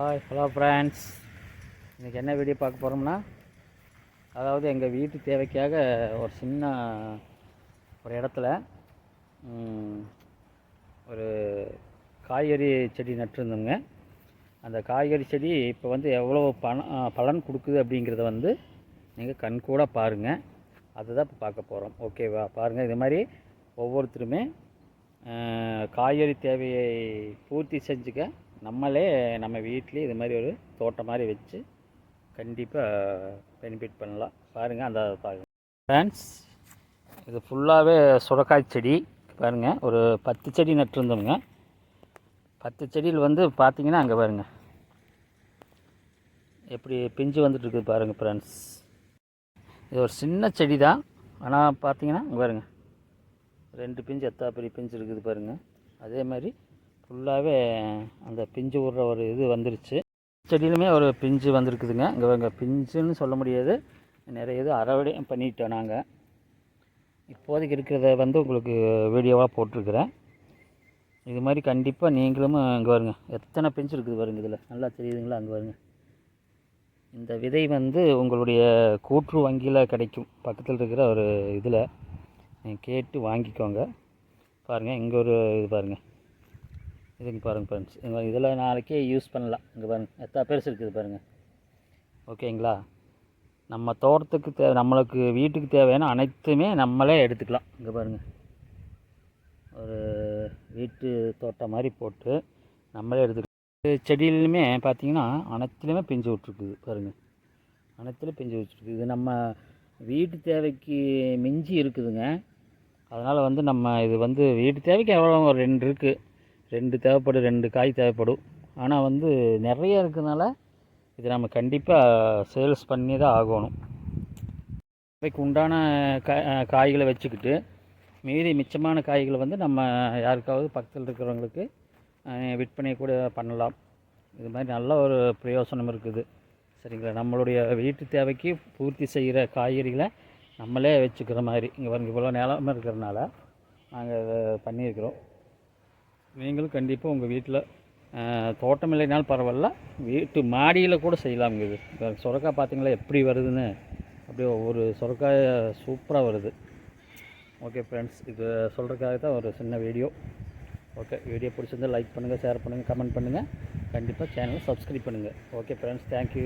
Hi hello friends இன்றைக்கி என்ன video பார்க்க போகிறோம்னா அதாவது எங்கள் வீட்டு தேவைக்காக ஒரு சின்ன ஒரு இடத்துல ஒரு காய்கறி செடி நட்டுருந்தோங்க. அந்த காய்கறி செடி இப்போ வந்து எவ்வளோ பணம் பலன் கொடுக்குது அப்படிங்கிறத வந்து நீங்கள் கண்கூட பாருங்கள் அதுதான் இப்போ பார்க்க போகிறோம் ஓகேவா பாருங்கள் இது மாதிரி ஒவ்வொருத்தருமே காய்கறி தேவையை பூர்த்தி செஞ்சுக்க நம்மளே நம்ம வீட்லேயே இது மாதிரி ஒரு தோட்டம் மாதிரி வச்சு கண்டிப்பாக பெனிஃபிட் பண்ணலாம். பாருங்கள் அந்த பாருங்கள் ஃப்ரெண்ட்ஸ் இது ஃபுல்லாகவே சுரக்காய் செடி. பாருங்கள் ஒரு பத்து செடி நட்டுருந்தோங்க பத்து செடியில் வந்து பார்த்திங்கன்னா அங்கே பாருங்கள் எப்படி பிஞ்சு வந்துட்டுருக்குது பாருங்கள் ஃப்ரெண்ட்ஸ் இது ஒரு சின்ன செடி தான் ஆனால் பார்த்தீங்கன்னா அங்கே பாருங்க. ரெண்டு பிஞ்சு எத்தா பெரிய பிஞ்சு இருக்குது பாருங்கள் அதே மாதிரி ஃபுல்லாகவே அந்த பிஞ்சு விடுற ஒரு இது வந்துருச்சு. செடியிலுமே ஒரு பிஞ்சு வந்திருக்குதுங்க. இங்கே இங்கே பிஞ்சுன்னு சொல்ல முடியாது. நிறைய இது அறவடை பண்ணிட்டோம் நாங்கள் இப்போதைக்கு இருக்கிறத வந்து உங்களுக்கு வீடியோவாக போட்டிருக்கிறேன். இது மாதிரி கண்டிப்பாக நீங்களும் இங்கே வருங்க எத்தனை பிஞ்சு இருக்குது வருங்க இதில். நல்லா தெரியுதுங்களா? அங்கே வருங்க இந்த விதை வந்து உங்களுடைய கூற்று வங்கியில் கிடைக்கும். பக்கத்தில் இருக்கிற ஒரு இதில் நீங்கள் கேட்டு வாங்கிக்கோங்க. பாருங்கள் இங்கே ஒரு இது பாருங்கள் இதுங்க பாருங்கள் ஃப்ரெண்ட்ஸ் இதில் நாளைக்கே யூஸ் பண்ணலாம். இங்கே பாருங்கள் எத்தனை பெருசு இருக்குது பாருங்கள் ஓகேங்களா நம்ம தோட்டத்துக்கு தே நம்மளுக்கு வீட்டுக்கு தேவையான அனைத்துமே நம்மளே எடுத்துக்கலாம். இங்கே பாருங்கள் ஒரு வீட்டு தோட்டம் மாதிரி போட்டு நம்மளே எடுத்துக்கலாம். செடியிலுமே பார்த்தீங்கன்னா அனைத்துலேயுமே பிஞ்சு விட்ருக்குது பாருங்கள் அனைத்துலையும் பிஞ்சு வச்சுருக்கு இது நம்ம வீட்டு தேவைக்கு மிஞ்சி இருக்குதுங்க. அதனால் வந்து நம்ம இது வந்து வீட்டு தேவைக்கு எவ்வளோ ஒரு ரெண்டு இருக்குது ரெண்டு தேவைப்படும் ரெண்டு காய் தேவைப்படும். ஆனால் வந்து நிறைய இருக்கிறதுனால இது நம்ம கண்டிப்பாக சேல்ஸ் பண்ணி தான் ஆகணும். இப்போக்கு உண்டான கா காய்களை வச்சுக்கிட்டு மீதி மிச்சமான காய்களை வந்து நம்ம யாருக்காவது பக்கத்தில் இருக்கிறவங்களுக்கு விற்பனை கூட பண்ணலாம். இது மாதிரி நல்ல ஒரு பிரயோசனம் இருக்குது. சரிங்களா? நம்மளுடைய வீட்டு தேவைக்கு பூர்த்தி செய்கிற காய்கறிகளை நம்மளே வச்சுக்கிற மாதிரி. இங்கே பாருங்க இவ்வளோ நிலம இருக்கிறனால நாங்கள் பண்ணியிருக்கிறோம். நீங்களும் கண்டிப்பாக உங்கள் வீட்டில் தோட்டம் இல்லைனாலும் பரவாயில்ல. வீட்டு மாடியில் கூட செய்யலாம் இது. சுரக்காய் பார்த்தீங்களா எப்படி வருதுன்னு? அப்படியே ஒரு சுரக்காய் சூப்பராக வருது. ஓகே ஃப்ரெண்ட்ஸ் இது சொல்கிறதுக்காக தான் ஒரு சின்ன வீடியோ ஓகே வீடியோ பிடிச்சிருந்தா லைக் பண்ணுங்கள் ஷேர் பண்ணுங்கள் கமெண்ட் பண்ணுங்கள் கண்டிப்பாக சேனலை சப்ஸ்கிரைப் பண்ணுங்கள் ஓகே ஃப்ரெண்ட்ஸ் தேங்க்யூ